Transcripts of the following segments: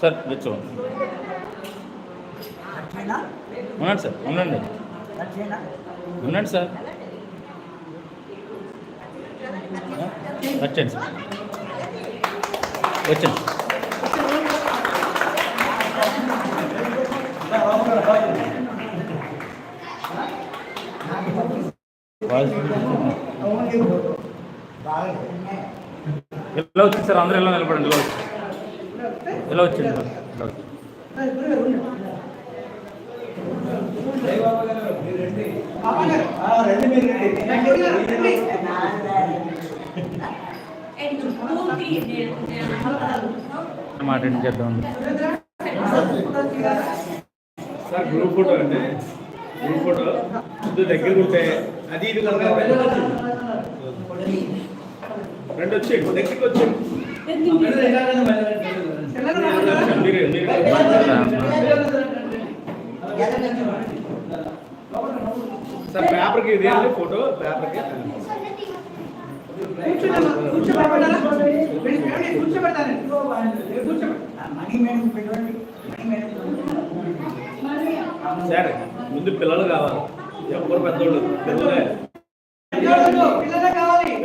Sir కూర్చో ఉండండి sir ఉండండి. ఉండండి సార్. వచ్చండి సార్. వచ్చండి ఎలా వచ్చింది సార్? అందరూ ఎలా నిలబడండి ఎలా వచ్చింది? ఎలా వచ్చింది? మాట చేద్దాం? సార్ గ్రూప్ ఫోటో అండి. Group photo. దగ్గర ఉంటే అది ఇది రెండు వచ్చి దగ్గరికి వచ్చి సార్ పేపర్కి ఇది అండి ఫోటో పేపర్కి? సార్ ముందు పిల్లలు కావాలి. ఎవరు పెద్దోళ్ళు? పిల్లలే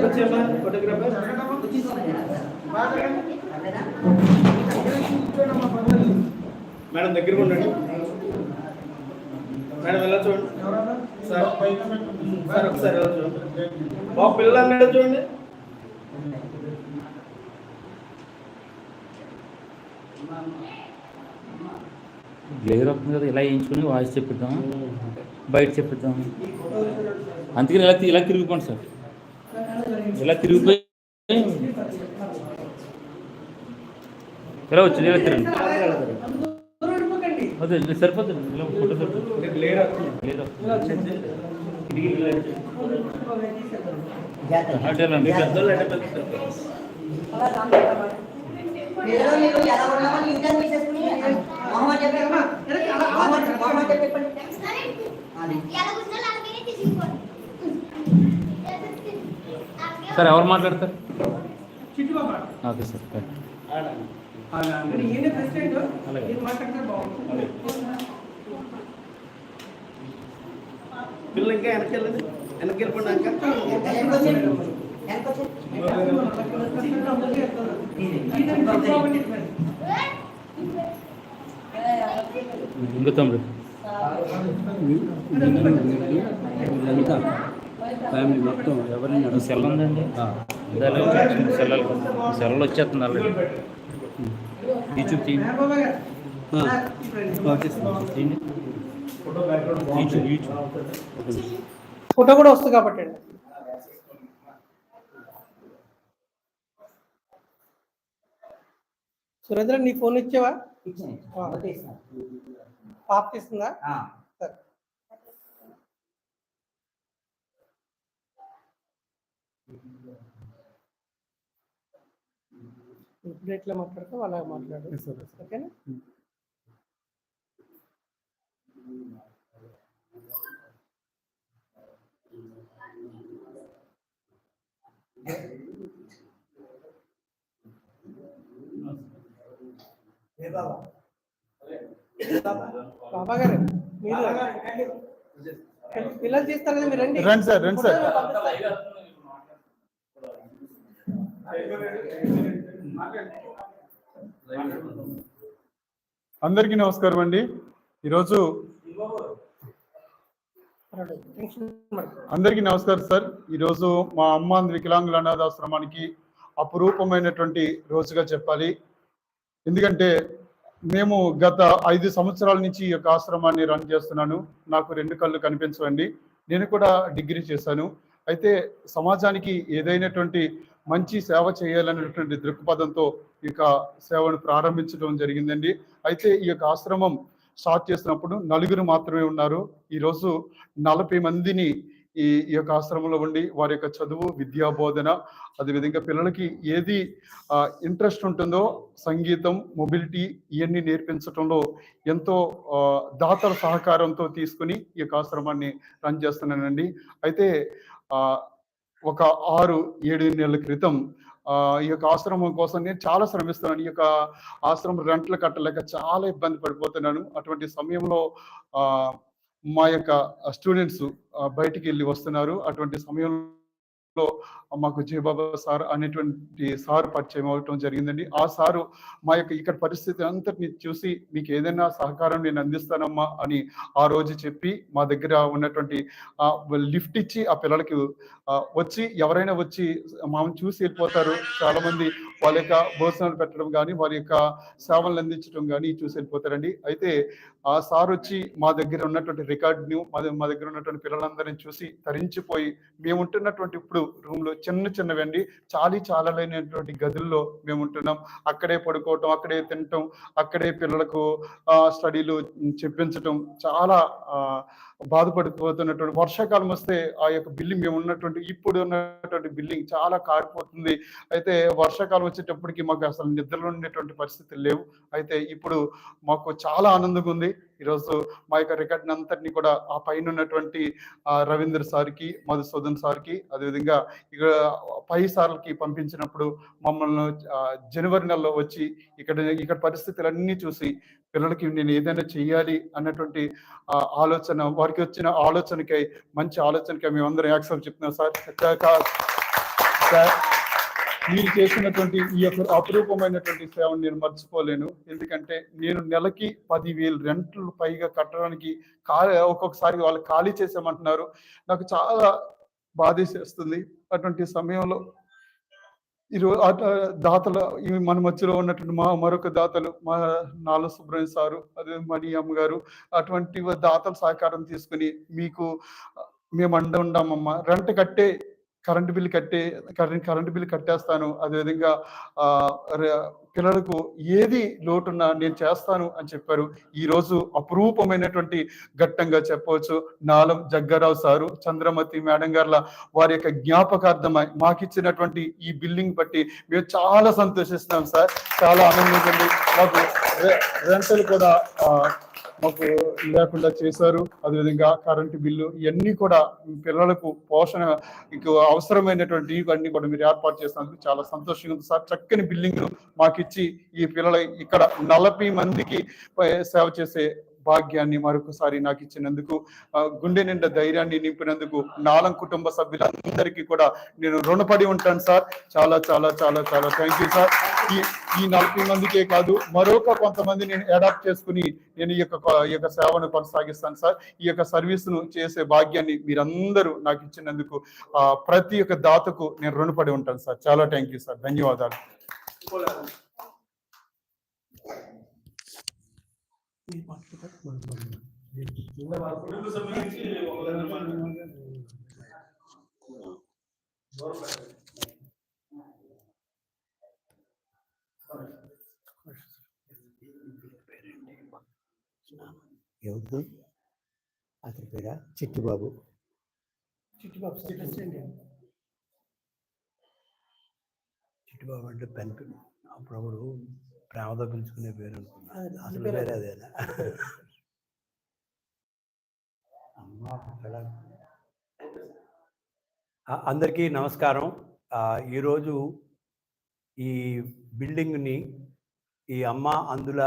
వచ్చేమ్మా ఫోటోగ్రాఫర్ మేడం దగ్గర ఉండండి మేడం ఎలా చూడండి సార్ సార్ ఒకసారి ఎలా బాబు పిల్లలు చూడండి? గ్లేర్ వస్తుంది కదా ఇలా వేయించుకుని వాయిస్ చెప్పిద్దాం. బయట చెప్పిద్దాం. అందుకని ఇలా ఇలా తిరిగిపోండి సార్. ఇలా తిరిగిపోయి ఇలా వచ్చింది ఇలా తిరిగి అదే సరిపోతుంది. ఇలా ఫోటో సరిపోతుంది. ఇంకా క్లియర్ అవుతుంది గ్లేర్ వస్తుంది. తిరిగి ఇలా వచ్చి- అటే రండి. మీ పెద్దోళ్ళు అంటే పెద్ద పిల్లలు మీరు ఎలా ఉన్నామో ఇంకా తీసేసుకుని మొహమ్మద్ చెప్పమ్మా మొహమ్మద్ మొహమ్మద్ చెప్పండి అది సార్ ఎవరు మాట్లాడతారు ఓకే సార్ రైట్. అలాగే. పిల్లలు ఇంకా వెనక్కి వెళ్ళండి వెనక్కి వెళ్ళిపోండి ఇంకా ఇంకో తమ్ముడు. వీళ్ళంతా ఫ్యామిలీ మొత్తం ఎవరైనా సెల్ ఉందండి సెల్లలు సెల్లలు వచ్చేస్తుంది ఆల్రెడీ. యూట్యూబ్ యూట్యూబ్ ఫోటో కూడా వస్తుంది కాబట్టి. అండి సురేంద్ర నీ ఫోన్ ఇచ్చావా? పాప తీస్తుందా? సరే. ఇప్పుడు ఎట్లా మాట్లాడతావు? అలా మాట్లాడు. ఓకేనా? బాబా గారు మీరు పిల్లలు తీస్తారని మీరు రండి రండి సార్, రండి సార్. అందరికీ నమస్కారం అండి ఈరోజు అందరికీ నమస్కారం సార్. ఈరోజు మా అమ్మ వికలాంగుల అనాథాశ్రమానికి అపురూపమైనటువంటి రోజుగా చెప్పాలి. ఎందుకంటే మేము గత ఐదు సంవత్సరాల నుంచి ఈ యొక్క ఆశ్రమాన్ని రన్ చేస్తున్నాను. నాకు రెండు కళ్ళు కనిపించవండి. నేను కూడా డిగ్రీ చేశాను. అయితే సమాజానికి ఏదైనటువంటి మంచి సేవ చేయాలనేటువంటి దృక్పథంతో ఈ యొక్క సేవను ప్రారంభించడం జరిగిందండి. అయితే ఈ యొక్క ఆశ్రమం స్టార్ట్ చేసినప్పుడు నలుగురు మాత్రమే ఉన్నారు. ఈరోజు నలభై మందిని ఈ ఈ యొక్క ఆశ్రమంలో ఉండి వారి యొక్క చదువు విద్యా బోధన అదేవిధంగా పిల్లలకి ఏది ఇంట్రెస్ట్ ఉంటుందో సంగీతం మొబిలిటీ ఇవన్నీ నేర్పించడంలో ఎంతో దాతల సహకారంతో తీసుకుని ఈ యొక్క ఆశ్రమాన్ని రన్ చేస్తున్నానండి. అయితే ఒక ఆరు ఏడు నెలల క్రితం ఈ యొక్క ఆశ్రమం కోసం నేను చాలా శ్రమిస్తున్నాను. ఈ యొక్క ఆశ్రమం రెంట్లు కట్టలేక చాలా ఇబ్బంది పడిపోతున్నాను. అటువంటి సమయంలో ఆ మా యొక్క స్టూడెంట్స్ బయటికి వెళ్ళి వస్తున్నారు. అటువంటి సమయంలో మాకు జయబాబా సార్ అనేటువంటి సార్ పరిచయం అవటం జరిగిందండి. ఆ సారు మా యొక్క ఇక్కడ పరిస్థితి అంతటిని చూసి మీకు ఏదైనా సహకారం నేను అందిస్తానమ్మా అని ఆ రోజు చెప్పి మా దగ్గర ఉన్నటువంటి లిఫ్ట్ ఇచ్చి ఆ పిల్లలకి వచ్చి ఎవరైనా వచ్చి మామూలు చూసి వెళ్ళిపోతారు. చాలా మంది వాళ్ళ యొక్క భోజనాలు పెట్టడం కానీ వారి యొక్క సేవలు అందించడం కానీ చూసి వెళ్ళిపోతారండి. అయితే ఆ సార్ వచ్చి మా దగ్గర ఉన్నటువంటి రికార్డ్ని మా మా దగ్గర ఉన్నటువంటి పిల్లలందరిని చూసి తరించిపోయి మేము ఉంటున్నటువంటి ఇప్పుడు రూమ్లో చిన్న చిన్నవండి చాలీ చాలలేనటువంటి గదుల్లో మేము ఉంటున్నాం. అక్కడే పడుకోవటం అక్కడే తినటం అక్కడే పిల్లలకు స్టడీలు చెప్పించటం చాలా బాధపడిపోతున్నటువంటి వర్షాకాలం వస్తే ఆ యొక్క బిల్డింగ్ మేము ఉన్నటువంటి ఇప్పుడు ఉన్నటువంటి బిల్డింగ్ చాలా కారిపోతుంది. అయితే వర్షాకాలం వచ్చేటప్పటికి మాకు అసలు నిద్రలో ఉండేటువంటి పరిస్థితులు లేవు. అయితే ఇప్పుడు మాకు చాలా ఆనందంగా ఉంది. ఈరోజు మా యొక్క రికార్డ్ అంతటిని కూడా ఆ పైన ఉన్నటువంటి రవీంద్ర సార్కి మధుసూదన్ సార్కి అదేవిధంగా ఇక పై సార్లకి పంపించినప్పుడు మమ్మల్ని జనవరి నెలలో వచ్చి ఇక్కడ ఇక్కడ పరిస్థితులన్నీ చూసి పిల్లలకి నేను ఏదైనా చేయాలి అన్నటువంటి ఆలోచన వారికి వచ్చిన ఆలోచనకై మంచి ఆలోచనకై మేమందరం యాక్సెప్ట్ చెప్తున్నాం సార్. సార్ మీరు చేసినటువంటి ఈ యొక్క అపురూపమైనటువంటి సేవను నేను మర్చిపోలేను. ఎందుకంటే నేను నెలకి పదివేలు రెంట్లు పైగా కట్టడానికి ఖాళీ ఒక్కొక్కసారి వాళ్ళు ఖాళీ చేసామంటున్నారు నాకు చాలా బాధేసేస్తుంది. అటువంటి సమయంలో ఈరోజు దాతలు మన మధ్యలో ఉన్నటువంటి మా మరొక దాతలు మా నాలుగు సుబ్రహ్మణ్య సారు అదే మణి అమ్మగారు అటువంటి దాతల సహకారం తీసుకుని మీకు మేము అండ ఉన్నామమ్మా రెంట్ కట్టే కరెంటు బిల్ కట్టే కరెంట్ కరెంటు బిల్ కట్టేస్తాను. అదేవిధంగా పిల్లలకు ఏది లోటున్నా నేను చేస్తాను అని చెప్పారు. ఈరోజు అపురూపమైనటువంటి ఘట్టంగా చెప్పవచ్చు. నాలం జగ్గారావు సారు చంద్రమతి మేడం గార్ల వారి యొక్క జ్ఞాపకార్థమై మాకు ఇచ్చినటువంటి ఈ బిల్డింగ్ బట్టి మేము చాలా సంతోషిస్తున్నాం సార్. చాలా ఆనందంగా మాకు రెంటలు కూడా మాకు లేకుండా చేశారు. అదేవిధంగా కరెంటు బిల్లు ఇవన్నీ కూడా పిల్లలకు పోషణ ఇంకో అవసరమైనటువంటి ఇవన్నీ కూడా మీరు ఏర్పాటు చేసినందుకు చాలా సంతోషంగా ఉంది. సార్ చక్కని బిల్డింగ్ మాకు ఇచ్చి ఈ పిల్లల ఇక్కడ నలభై మందికి సేవ చేసే భాగ్యాన్ని మరొకసారి నాకు ఇచ్చినందుకు గుండె నిండా ధైర్యాన్ని నింపినందుకు నాలం కుటుంబ సభ్యులందరికీ కూడా నేను రుణపడి ఉంటాను సార్. చాలా చాలా చాలా చాలా థ్యాంక్ యూ సార్. ఈ ఈ నలభై మందికే కాదు మరొక కొంతమంది నేను అడాప్ట్ చేసుకుని నేను ఈ యొక్క ఈ యొక్క సేవను కొనసాగిస్తాను సార్. ఈ యొక్క సర్వీస్ను చేసే భాగ్యాన్ని మీరందరూ నాకు ఇచ్చినందుకు ప్రతి ఒక్క దాతకు నేను రుణపడి ఉంటాను సార్. చాలా థ్యాంక్ యూ సార్. ధన్యవాదాలు. ఎవరు అతని పేర? చిట్టిబాబు. చిట్టిబాబు సార్ ప్రెసిడెంట్ చిట్టిబాబు అంటే పెన్ అప్పుడప్పుడు ప్రేమతో పిలుచుకునే పేరు అనుకున్నా అది అసలు పేరు పేరు అదే. అదేనా? అందరికీ నమస్కారం. ఆ, ఈరోజు ఈ బిల్డింగ్ని ఈ అమ్మ అందుల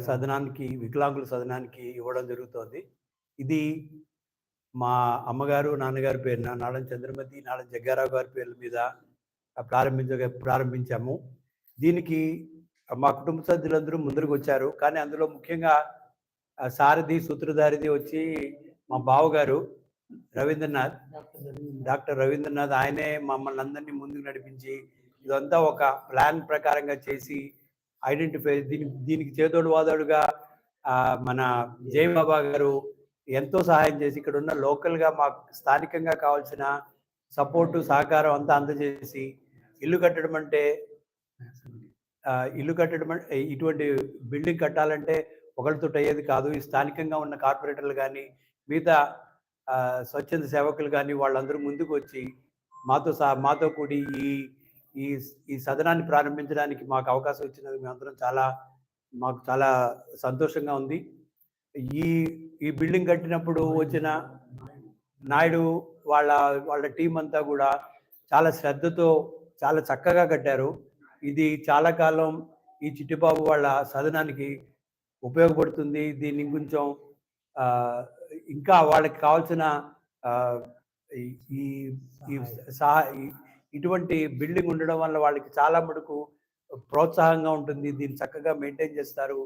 సదనానికి వికలాంగుల సదనానికి ఇవ్వడం జరుగుతోంది. ఇది మా అమ్మగారు నాన్నగారి పేరున నాడం చంద్రమతి నాడం జగ్గారావు గారి పేర్ల మీద ప్రారంభించ ప్రారంభించాము. దీనికి మా కుటుంబ సభ్యులందరూ ముందరకు వచ్చారు కానీ అందులో ముఖ్యంగా సారథి సూత్రధారిది వచ్చి మా బావగారు రవీంద్రనాథ్. డాక్టర్ రవీంద్రనాథ్. ఆయనే మమ్మల్ని అందరినీ ముందుకు నడిపించి ఇదంతా ఒక ప్లాన్ ప్రకారంగా చేసి ఐడెంటిఫై దీనికి దీనికి చేదోడు వాదోడుగా ఆ, మన జయబాబా గారు ఎంతో సహాయం చేసి ఇక్కడ ఉన్న లోకల్గా మాకు స్థానికంగా కావాల్సిన సపోర్టు సహకారం అంతా అందజేసి ఇల్లు కట్టడం అంటే ఇల్లు కట్టడం ఇటువంటి బిల్డింగ్ కట్టాలంటే ఒకరితో అయ్యేది కాదు. ఈ స్థానికంగా ఉన్న కార్పొరేటర్లు కానీ మిగతా స్వచ్ఛంద సేవకులు కానీ వాళ్ళందరూ ముందుకు వచ్చి మాతో సహా మాతో కూడి ఈ ఈ ఈ సదనాన్ని ప్రారంభించడానికి మాకు అవకాశం ఇచ్చినది మేమందరం చాలా మాకు చాలా సంతోషంగా ఉంది. ఈ ఈ బిల్డింగ్ కట్టినప్పుడు వచ్చిన నాయుడు వాళ్ళ వాళ్ళ టీం అంతా కూడా చాలా శ్రద్ధతో చాలా చక్కగా కట్టారు. ఇది చాలా కాలం ఈ చిట్టిబాబు వాళ్ళ సదనానికి ఉపయోగపడుతుంది. దీన్ని కొంచెం ఇంకా వాళ్ళకి కావాల్సిన ఈ- సహా ఇటువంటి బిల్డింగ్ ఉండడం వల్ల వాళ్ళకి చాలా మటుకు ప్రోత్సాహంగా ఉంటుంది. దీన్ని చక్కగా మెయింటైన్ చేస్తారు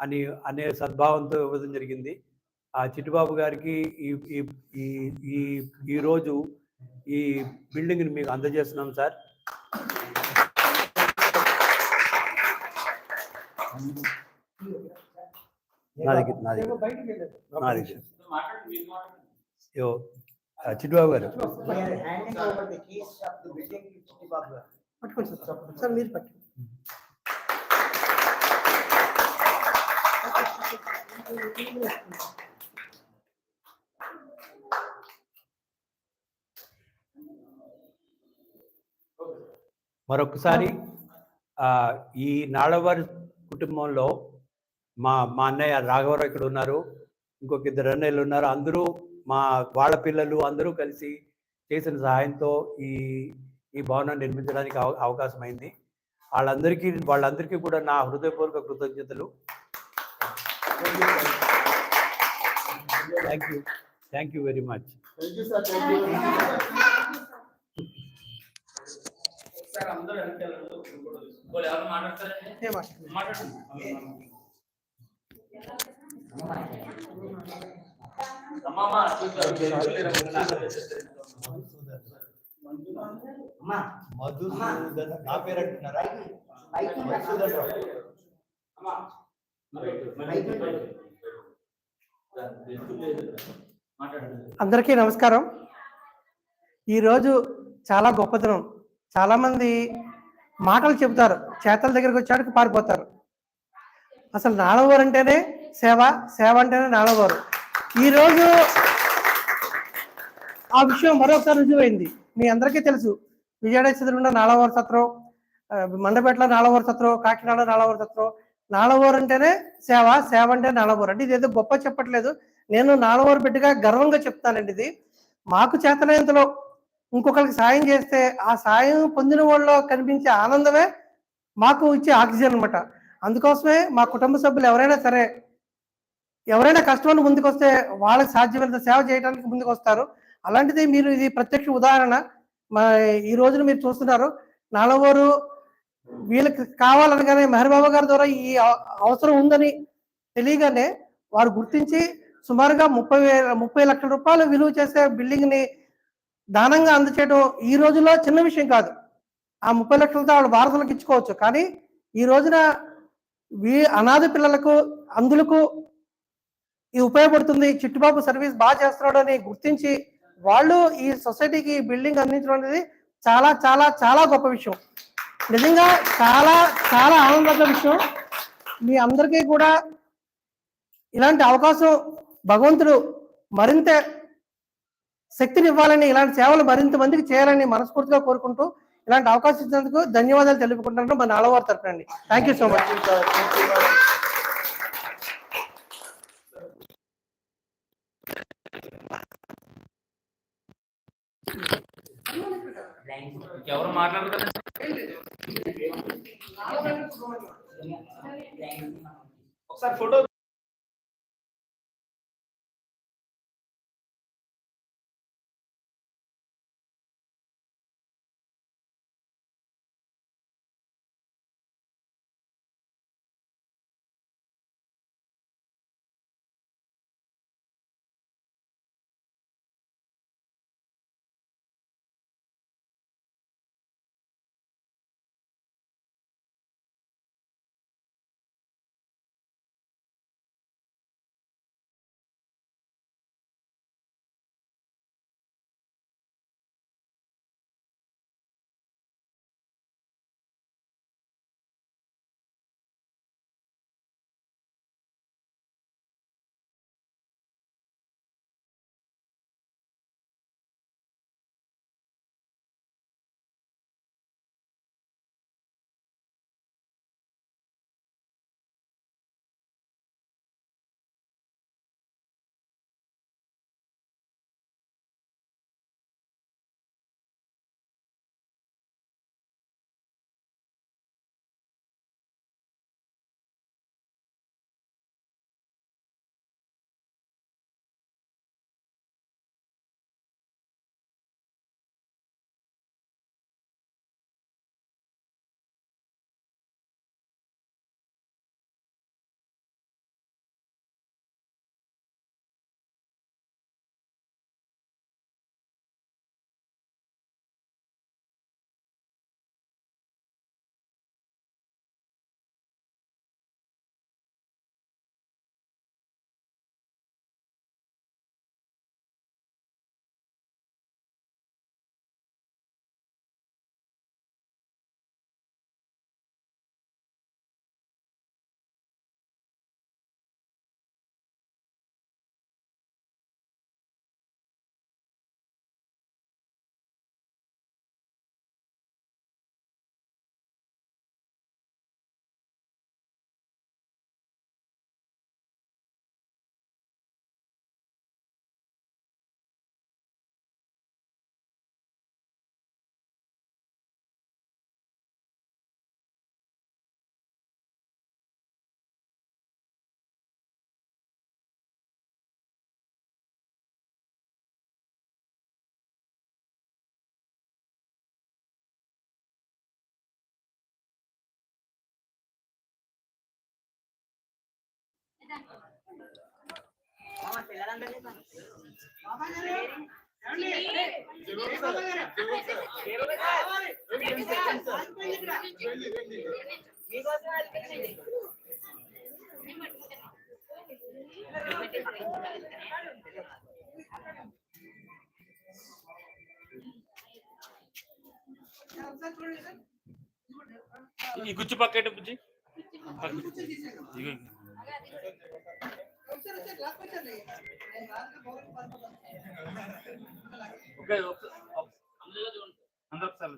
అని అనే సద్భావంతో ఇవ్వడం జరిగింది. ఆ చిట్టుబాబు గారికి ఈ ఈ ఈ ఈ ఈ రోజు ఈ బిల్డింగ్ని మీకు అందజేస్తున్నాం సార్. నా దగ్గర నా దగ్గర. బయటికి వెళ్ళదు నా దగ్గర. యో చిట్టుబాబు గారు. పట్టుకోండి సార్ సార్ మీరు పట్టుకోండి. మరొకసారి ఆ, ఈ నాడవారి కుటుంబంలో మా మా అన్నయ్య రాఘవరావు ఇక్కడ ఉన్నారు ఇంకొక ఇద్దరు అన్నయ్యలు ఉన్నారు. అందరూ మా వాళ్ళ పిల్లలు అందరూ కలిసి చేసిన సహాయంతో ఈ ఈ భవనం నిర్మించడానికి అవ అవకాశం అయింది వాళ్ళందరికీ వాళ్ళందరికీ కూడా నా హృదయపూర్వక కృతజ్ఞతలు. Thank you thank you very much thank you sir అందరూ వాళ్ళు ఎవరు మాట్లాడతారండి మాట్లాడండి అమ్మమ్మ మధుసూదన్ నా పేరు అంటున్నారా? అందరికీ నమస్కారం. ఈరోజు చాలా గొప్పతనం. చాలామంది మాటలు చెబుతారు చేతల దగ్గరికి వచ్చాడికి పారిపోతారు. అసలు నాలవారు అంటేనే సేవ సేవ అంటేనే నాలవారు ఈరోజు ఆ విషయం మరొకసారి రుజువైంది. మీ అందరికీ తెలుసు విజయవాడ ఉన్న నాలవారు సత్రం మండపేటలో నాలవారు సత్రం కాకినాడ నాలవారు సత్రం. నాలవారు అంటేనే సేవ సేవ అంటే నాలవారు అంటే ఇదేదో గొప్ప చెప్పట్లేదు. నేను నాలుగోరు బిడ్డగా గర్వంగా చెప్తానండి ఇది. మాకు చేతనైనంతలో ఇంకొకరికి సాయం చేస్తే ఆ సాయం పొందిన వాళ్ళలో కనిపించే ఆనందమే మాకు ఇచ్చే ఆక్సిజన్ అనమాట అందుకోసమే మా కుటుంబ సభ్యులు ఎవరైనా సరే ఎవరైనా కష్టమని ముందుకొస్తే వాళ్ళకి సాధ్యమైనంత సేవ చేయడానికి ముందుకు వస్తారు అలాంటిది మీరు ఇది ప్రత్యక్ష ఉదాహరణ. మా ఈ రోజున మీరు చూస్తున్నారు నాలుగోరు వీళ్ళకి కావాలనగానే మెహర్బాబు గారి ద్వారా ఈ అవసరం ఉందని తెలియగానే వారు గుర్తించి సుమారుగా ముప్పై వేల ముప్పై లక్షల రూపాయలు విలువ చేసే బిల్డింగ్ని దానంగా అందచేయడం ఈ రోజుల్లో చిన్న విషయం కాదు. ఆ ముప్పై లక్షలతో ఆవిడ వారసులకు ఇచ్చుకోవచ్చు. కానీ ఈ రోజున వీ అనాథ పిల్లలకు అందులకు ఇది ఉపయోగపడుతుంది. చిట్టుబాబు సర్వీస్ బాగా చేస్తున్నాడు అని గుర్తించి వాళ్ళు ఈ సొసైటీకి బిల్డింగ్ అందించడం అనేది చాలా చాలా చాలా గొప్ప విషయం. నిజంగా చాలా చాలా ఆనందకర విషయం. మీ అందరికీ కూడా ఇలాంటి అవకాశం భగవంతుడు మరింత శక్తిని ఇవ్వాలని ఇలాంటి సేవలు మరింత మందికి చేయాలని మనస్ఫూర్తిగా కోరుకుంటూ ఇలాంటి అవకాశం ఇచ్చినందుకు ధన్యవాదాలు తెలుపుకుంటున్నాను. మన నాలుగవారి తరపునండి థ్యాంక్ యూ సో మచ్ ఎవరు మాట్లాడతారు ఒకసారి ఫోటో ఈ గుచ్చి పక్కట బుజ్జి ఓకే ఓకే. అందరూ సార్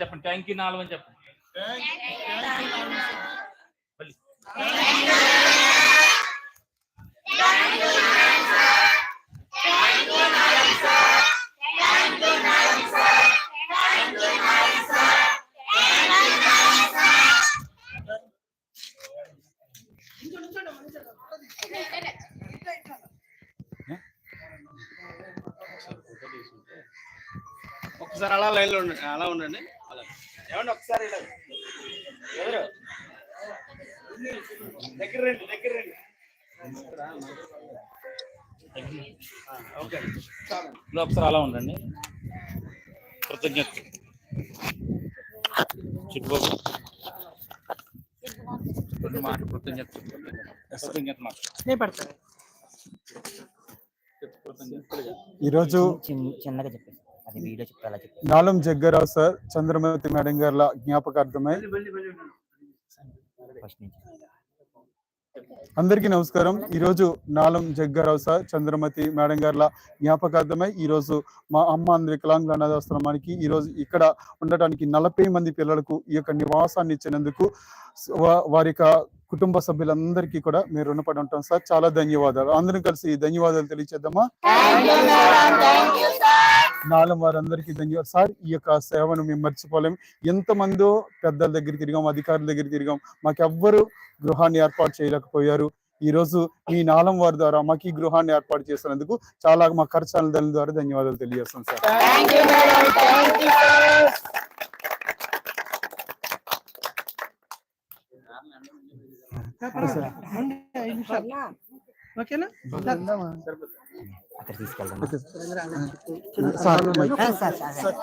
చెప్పండి థ్యాంక్ యూ నాలుగు అని చెప్పండి ఒకసారి అలా లైన్లో ఉండండి. అలా ఉండండి. అలా ఏమండి ఒకసారి ఇలా. ఎవరు? దగ్గర రండి దగ్గర రండి. ఆ, ఓకే. ఒకసారి అలా ఉండండి. కృతజ్ఞత. చుట్టుపక్కల కొన్ని మాట కృతజ్ఞత. కృతజ్ఞత మాట. ఈరోజు చిన్నగా చెప్పేసి. అది వీడియో చెప్తే అలా చెప్పేసి. నాలం జగ్గరావు సార్ చంద్రమతి మేడం గారి జ్ఞాపకార్థమై ఫస్ట్ నుంచి. అందరికీ నమస్కారం. ఈరోజు నాలం జగ్గారావు సార్ చంద్రమతి మేడం గార్ల జ్ఞాపకార్థమై ఈరోజు మా అమ్మ అందరి వికలాంగుల అనాథాశ్రమానికి ఈరోజు ఇక్కడ ఉండటానికి నలభై మంది పిల్లలకు ఈ యొక్క నివాసాన్ని ఇచ్చినందుకు వారి యొక్క కుటుంబ సభ్యులందరికీ కూడా మీరు రుణపడి ఉంటాం సార్. చాలా ధన్యవాదాలు. అందరం కలిసి ధన్యవాదాలు తెలియచేద్దామా? నాలం వారందరికీ ధన్యవాదాలు. సార్ ఈ యొక్క సేవను మేము మర్చిపోలేం ఎంతమందో పెద్దల దగ్గర తిరిగాం అధికారుల దగ్గర తిరిగాం. మాకెవ్వరు గృహాన్ని ఏర్పాటు చేయలేకపోయారు. ఈ రోజు మీ నాలం వారి ద్వారా మాకు ఈ గృహాన్ని ఏర్పాటు చేసినందుకు చాలా మా ఖర్చాల ద్వారా ధన్యవాదాలు తెలియజేస్తాం సార్. ఓకేనా అక్కడ తీసుకెళ్దాం సార్. Sir sir.